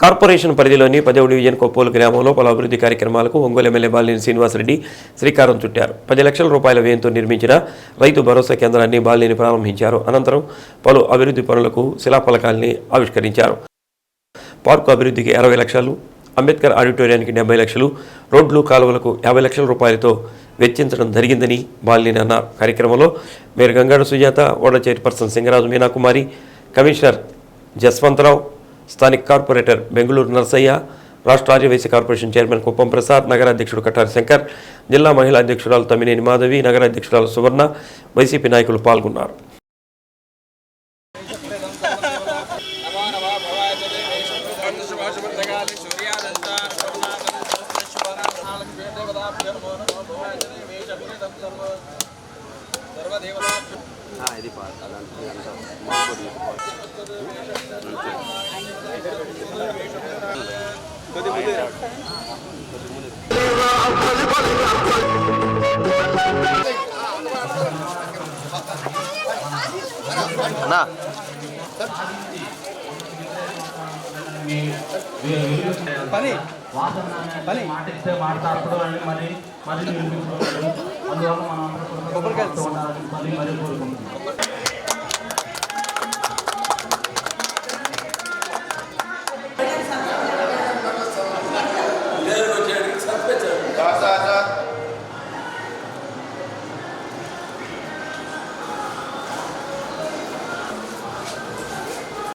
Corporation పరిధిలోని పదవ division Koppolu గ్రామంలో పలు అభివృద్ధి కార్యక్రమాలకు ఒంగోలు ఎమ్మెల్యే బాలినేని శ్రీనివాసరెడ్డి శ్రీకారం చుట్టారు. పది లక్షల రూపాయల వ్యయంతో నిర్మించిన రైతు భరోసా కేంద్రాన్ని బాలినేని ప్రారంభించారు. అనంతరం పలు అభివృద్ధి పనులకు శిలాఫలకాల్ని ఆవిష్కరించారు. పార్కు అభివృద్ధికి అరవై లక్షలు అంబేద్కర్ ఆడిటోరియానికి డెబ్బై లక్షలు రోడ్లు కాలువలకు యాభై లక్షల రూపాయలతో వెచ్చించడం జరిగిందని బాలినేని అన్నారు. కార్యక్రమంలో మేయర్ గంగాడు సుజాత ఓడ చైర్పర్సన్ సింగరాజు మీనాకుమారి కమిషనర్ జస్వంతరావు స్థానిక కార్పొరేటర్ బెంగళూరు నర్సయ్య రాష్ట్ర ఆర్యవైశ్య కార్పొరేషన్ చైర్మన్ కుప్పం ప్రసాద్ నగర అధ్యక్షుడు కటారి శంకర్ జిల్లా మహిళా అధ్యక్షురాలు తమ్మినేని మాధవి నగర అధ్యక్షురాలు సువర్ణ వైసీపీ నాయకులు పాల్గొన్నారు. ఇది అన్నా పని పని మాటిస్తే మాట్లాడతాడు అని మరి మరి వినిపించుకోవాలి అందువల్ల మనం అందరం కూడా కలుస్తూ ఉండాలని మళ్ళీ మరీ కోరుకుంటున్నాం